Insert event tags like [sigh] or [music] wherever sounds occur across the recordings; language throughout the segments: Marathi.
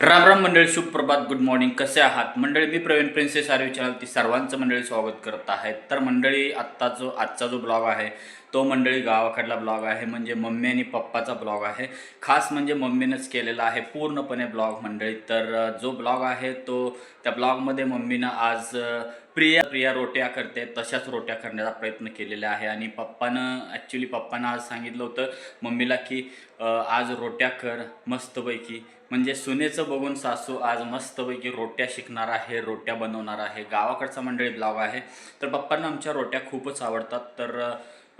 राम राम मंडळी सुप्रभात गुड मॉर्निंग कसे आहात? मंडळी मी प्रवीण प्रिन्सेस आर्वी चॅनल ती सर्वांचं मंडळी स्वागत करत आहे. तर मंडळी आत्ता जो आजचा जो ब्लॉग आहे तो मंडळी गावाकडला ब्लॉग आहे म्हणजे मम्मी आणि पप्पाचा ब्लॉग आहे. खास म्हणजे मम्मीनंच केलेला आहे पूर्णपणे ब्लॉग मंडळी. तर जो ब्लॉग आहे तो त्या ब्लॉगमध्ये मम्मीनं आज प्रिया प्रिया रोट्या करते तशाच रोट्या करण्याचा प्रयत्न केलेला आहे. आणि पप्पानं ॲक्च्युली पप्पानं आज सांगितलं होतं मम्मीला की आज रोट्या कर मस्तपैकी. म्हणजे सुनेचं बघून सासू आज मस्तपैकी रोट्या शिकणार आहे रोट्या बनवणार आहे गावाकडचा मंडळी ब्लॉग आहे. तर पप्पांना आमच्या रोट्या खूपच आवडतात. तर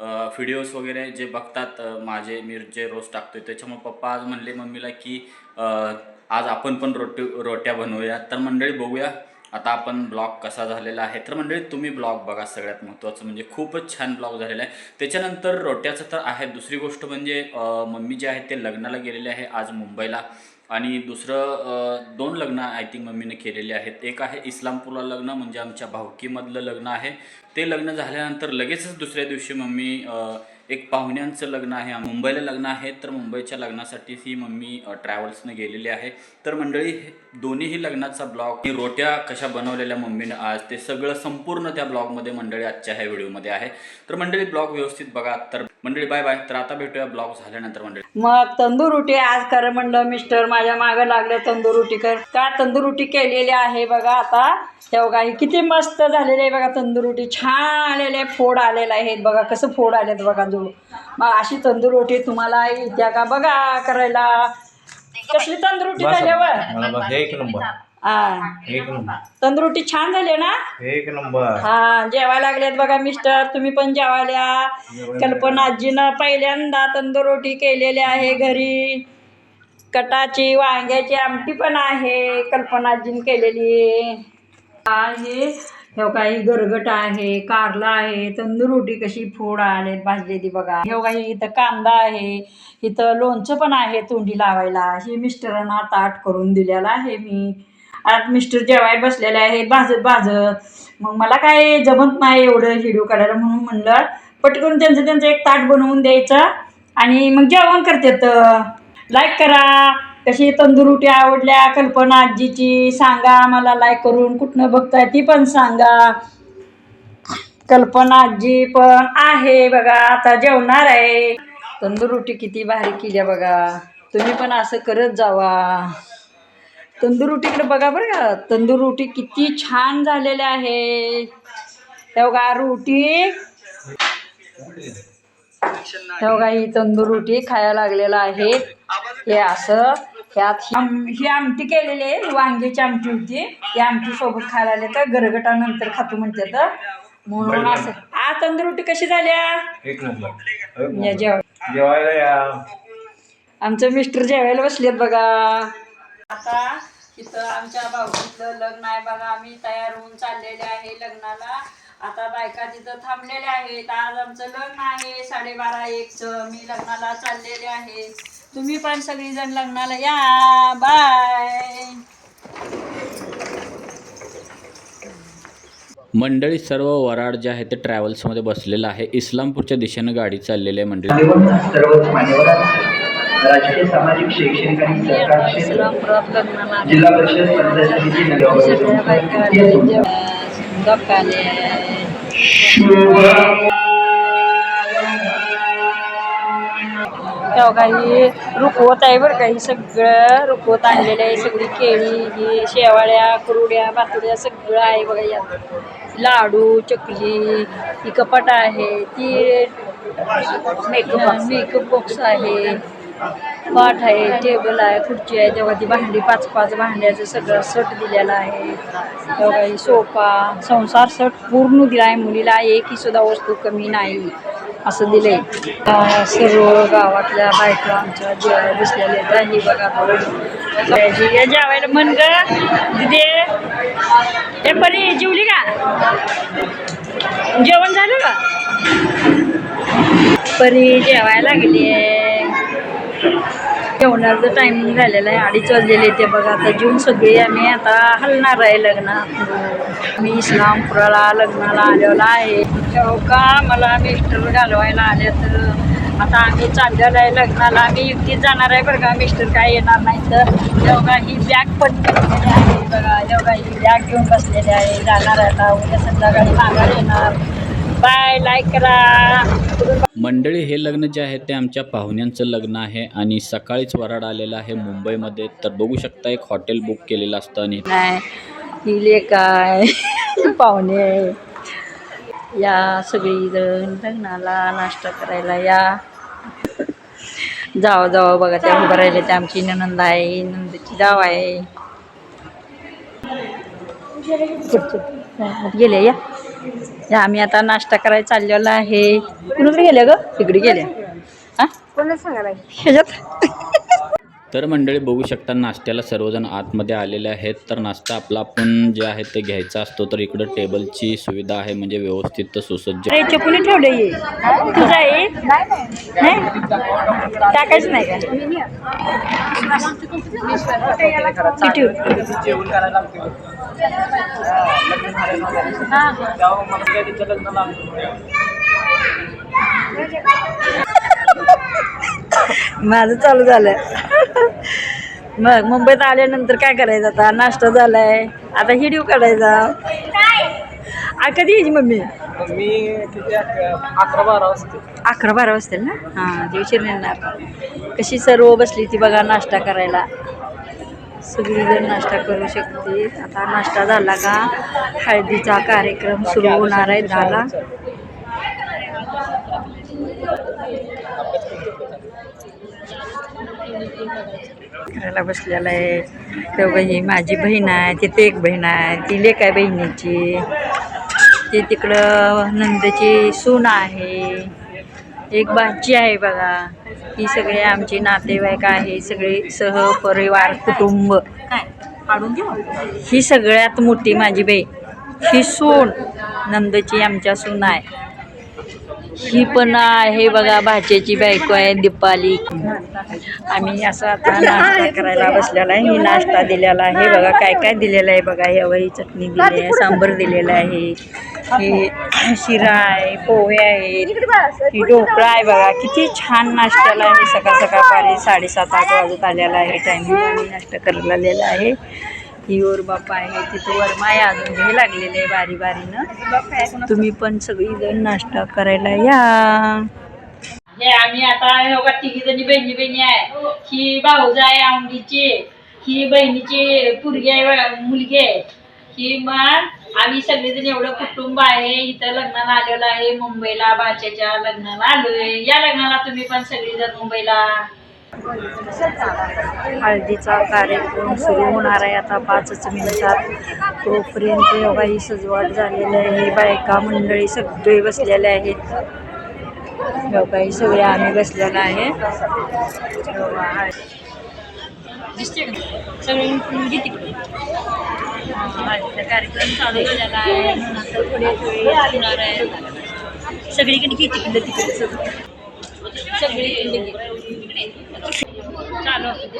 व्हिडिओज वगैरे जे बघतात माझे मी जे रोज टाकतोय त्याच्यामुळे पप्पा आज म्हणले मम्मीला की आज आपण पण रोटी रोट्या बनवूया. तर मंडळी बघूया आता आपण ब्लॉग कसा झालेला आहे. तर मंडळी तुम्ही ब्लॉग बघा सगळ्यात महत्त्वाचं म्हणजे खूपच छान ब्लॉग झालेला आहे. त्याच्यानंतर रोट्याचं तर आहे. दुसरी गोष्ट म्हणजे मम्मी जे आहे ते लग्नाला गेलेले आहे आज मुंबईला. आणि दुसरं दोन लग्न आय थिंक मम्मीने केलेले आहेत. एक आहे इस्लामपूरला लग्न म्हणजे आमच्या भावकीमधलं लग्न आहे. ते लग्न झाल्यानंतर लगेचच दुसऱ्या दिवशी मम्मी एक पाहुण्यांचं लग्न आहे. मुंबईला लग्न आहे तर मुंबईच्या लग्नासाठी ही मम्मी ट्रॅव्हल्सने ट्रॅव्हल्सनं गेलेली आहे. तर मंडळी दोन्हीही लग्नाचा ब्लॉग आणि रोट्या कशा बनवलेल्या मम्मीनं आज ते सगळं संपूर्ण त्या ब्लॉगमध्ये मंडळी आजच्या ह्या व्हिडिओमध्ये आहे. तर मंडळी ब्लॉग व्यवस्थित बघा. तर मंडळी बाय बाय तर आता भेटूया ब्लॉग झाल्यानंतर मंडळी. मग तंदूर रोटी आज कर म्हणलं मिस्टर माझ्या मागं लागले तंदूर रोटी कर. का तंदूर रोटी केलेली आहे बघा आता. तेव्हा ही किती मस्त झालेली आहे बघा तंदूर रोटी. छान आलेले आहे, फोड आलेले आहेत बघा कसं फोड आलेत बघा जो. मग अशी तंदूर रोटी तुम्हाला येत्या का बघा करायला. कसली तंदूर रोटी झाल्यावर एक नंबर. हा. एक नंबर. तंदूर रोटी छान झाली ना? एक नंबर. हा जेवायला लागलेत बघा मिस्टर तुम्ही पण जेवायला. कल्पना आजीनं पहिल्यांदा तंदूर रोटी केलेली आहे घरी. कटाची वांग्याची आमटी पण आहे कल्पना आजीने केलेली. आहे. हे काही गरगट आहे कारला आहे तंदूर रोटी कशी फोड आलेत भाजलेली बघा. हे काही इथं कांदा आहे इथं लोणचं पण आहे तोंडी लावायला. हे मिस्टरांना ताट करून दिलेलं आहे मी. आत मिस्टर जेवाय बसलेले आहेत भाजत भाजत मग मला काय जमत नाही एवढं व्हिडिओ काढायला म्हणून म्हणलं पटकन त्यांचं त्यांचं एक ताट बनवून द्यायचं. आणि मग जेवण करतात लाईक करा. कशी तंदुरुटी आवडल्या कल्पना आजीची सांगा मला लाईक करून. कुठनं बघताय ती पण सांगा. कल्पना आजी पण आहे बघा आता जेवणार आहे. तंदुरुटी किती भारी केली बघा. तुम्ही पण असं करत जावा. तंदूर रोटीकडे बघा बरं का. तंदूर रोटी किती छान झालेल्या आहे. तेव्हा रोटी. तेव्हा ही तंदूर रोटी खायला लागलेलं आहे. हे असं ह्यात ही आम- ही आमटी केलेली आहे. वांग्याची आमटी होती. ही आमटी सोबत खायला आले तर गरगटानंतर खातो म्हणते तर. म्हणून असं. आ तंदूर रोटी कशी झाल्या जेवायला या. आमचं मिस्टर जेवायला बसलेत बघा. आता इथं आमच्या भाऊजीचं लग्न आहे बघा आम्ही तयार होऊन चाललेले आहे लग्नाला. आता बायका तिथं थांबलेल्या आहेत. आज आमचं लग्न आहे साडेबारा एकचं मी लग्नाला चाललेले आहे. तुम्ही पण सगळीजण लग्नाला या. बाय मंडळी सर्व वराड जे आहे ते ट्रॅव्हल्समध्ये बसलेलं आहे. इस्लामपूरच्या दिशेनं गाडी चाललेली आहे मंडळी. सर्वच राजकीय सामाजिक शैक्षणिक आणि सरकार क्षेत्र जिल्हा परिषद पंचायत समिती सगळ्या बायका नगरपालिका तेव्हा काही रुकवत आहे बरं का ही सगळं रुकवत आणलेलं आहे सगळी केळी ही शेवाळ्या कुरुड्या पातुड्या सगळं आहे बघा यात लाडू चकली ही कपाट आहे ती मेकअप मेकअप बॉक्स आहे. पाठ आहे टेबल आहे खुर्ची आहे तेव्हा ती भांडी पाच पाच भांड्याचं सगळं सट दिलेलं आहे. तेव्हा सोफा संसार सट पूर्ण दिला आहे मुलीला एकही सुद्धा वस्तू कमी नाही असं दिले सर्व गावातल्या बायका आमच्या जेवायला बसलेल्या आहेत ही बघा जेवायला मन ग दिदे. हे परी जेवली का? जेवण झालं का? परी जेवायला लागली आहे जेवणाचं टायमिंग झालेलं आहे अडीच वाजलेले ते बघा. आता जेवून सगळे आम्ही आता हलणार आहे लग्नात मी इस्लामपुराला लग्नाला आलेला आहे. तेव्हा का? मला मिस्टर घालवायला आले तर आता आम्ही चाललेलं आहे लग्नाला. आम्ही एकटीच जाणार आहे बरं का? मिस्टर काय येणार नाही तर. योगा ही बॅग पण घेतलेली आहे बघा. योगा ही बॅग घेऊन बसलेली आहे. जाणार आहे आता. उद्या संध्याकाळी माघार येणार. बाय लाईक करा. मंडळी हे लग्न जे आहे ते आमच्या पाहुण्यांचं लग्न आहे आणि सकाळीच वराड आलेलं आहे मुंबईमध्ये. तर बघू शकता एक हॉटेल बुक केलेलं असतं आणि नाही काय? पाहुणे. या सगळी जण लग्नाला नाश्ता करायला या. जावं जावं बघा त्या उभं राहिले ते आमची ननंद आहे नंदची जाव आहे. गेले या. आम्ही आता नाश्ता करायला चाललेलो आहे. कुणीकडे गेल्या ग? तिकडे गेल्या हा? कोणाला सांगायला ह्याच्यात. तर मंडळी बघू शकता नाश्त्याला सर्वजण आतमध्ये आलेले आहेत. तर नाश्ता आपला आपण जे आहे ते घ्यायचा असतो तर इकडं टेबलची सुविधा आहे म्हणजे व्यवस्थित सुसज्ज. चपुली ठेवले ये तुझं आहे? नाही टाकायचं नाही का? [laughs] माझं चालू झालं मग मुंबईत आल्यानंतर काय करायचं आता? नाश्ता झालाय. आता हिडिओ काढायचा. आ कधी यायची मम्मी? मी किती अकरा बारा वाजते. अकरा बारा वाजतील ना? हां दिवशी येणार कशी सर्व बसली ती बघा नाश्ता करायला. सगळीजण नाश्ता करू शकते. आता नाश्ता झाला का? हळदीचा कार्यक्रम सुरू होणार आहे झाला करायला बसलेला आहे. तेव्हा ही माझी बहीण आहे तिथे एक बहीण आहे ती लेक आहे बहिणीची ती तिकडं नंदची सून आहे. एक बाची आहे बघा. ही सगळे आमचे नातेवाईक आहे सगळे सहपरिवार कुटुंब. ही सगळ्यात मोठी माझी बहीण. ही सून नंदची आमच्या सून आहे. ही पण आहे बघा भाच्याची बायको आहे दीपाली. आम्ही असं आता नाश्ता करायला बसलेला आहे. ही नाश्ता दिलेला आहे बघा. काय काय दिलेलं आहे बघा. हे ही चटणी दिली आहे सांबर दिलेलं आहे. हे शिरा आहे पोहे आहेत ही ढोकळा आहे बघा किती छान नाश्त्याला आहे. सकाळ सकाळ पारी साडेसात आठ वाजत आलेला आहे. टायमिंग आम्ही नाश्ता करायला आलेला आहे. ही ओर बापा आहे तिथं वरमा आहे अजून घे लागलेले आहे बारी बारीनं. तुम्ही पण सगळीजण नाश्ता करायला या. हे आम्ही आता योगा तिघी जणी बहिणी बहिणी आहे. ही भाऊज आहे आंबीची. ही बहिणीची पुरगी आहे मुलगी आहे. ही मग आम्ही सगळेजण एवढं कुटुंब आहे इथं लग्नाला आलेलो आहे मुंबईला बाच्याच्या लग्नाला आलोय. या लग्नाला तुम्ही पण सगळेजण मुंबईला? हळदीचा कार्यक्रम सुरू होणार आहे आता पाचच मिनिटात. तोपर्यंत एवढा ही सजवट झालेली आहे. बायका मंडळी सगळे बसलेले आहेत. एवढा ही सगळे आम्ही बसलेलो आहे. दिसते का? सगळे मुलगी तिकडे हा, हळदीचा कार्यक्रम चालू झालेला आहे नंतर पुढे थोडी होणार आहे सगळीकडे घे तिकडे तिकडे सगळं सगळीकडे घे चालू असू दे.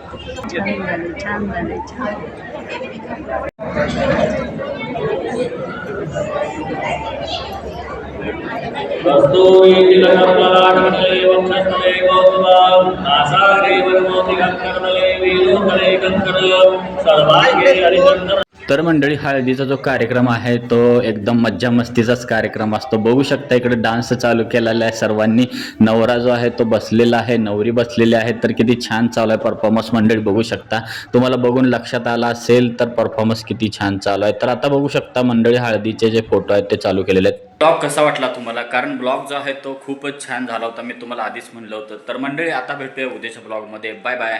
छान झाले छान झाले. छान सर्वांगे हरिचंदन तर मंडळी हळदीचा जो कार्यक्रम आहे तो एकदम मज्जा मस्तीचाच कार्यक्रम असतो. बघू शकता इकडे डान्स चालू केलेला आहे सर्वांनी. नवरा जो आहे तो बसलेला आहे. नवरी बसलेली आहे तर किती छान चालू आहे परफॉर्मन्स मंडळी बघू शकता. तुम्हाला बघून लक्षात आला असेल तर परफॉर्मन्स किती छान चालू आहे. तर आता बघू शकता मंडळी हळदीचे जे फोटो आहेत ते चालू केलेले आहेत. ब्लॉग कसा वाटला तुम्हाला? कारण ब्लॉग जो आहे तो खूपच छान झाला होता. मी तुम्हाला आधीच म्हणलं होतं. तर मंडळी आता भेटूया उद्याच्या ब्लॉगमध्ये बाय बाय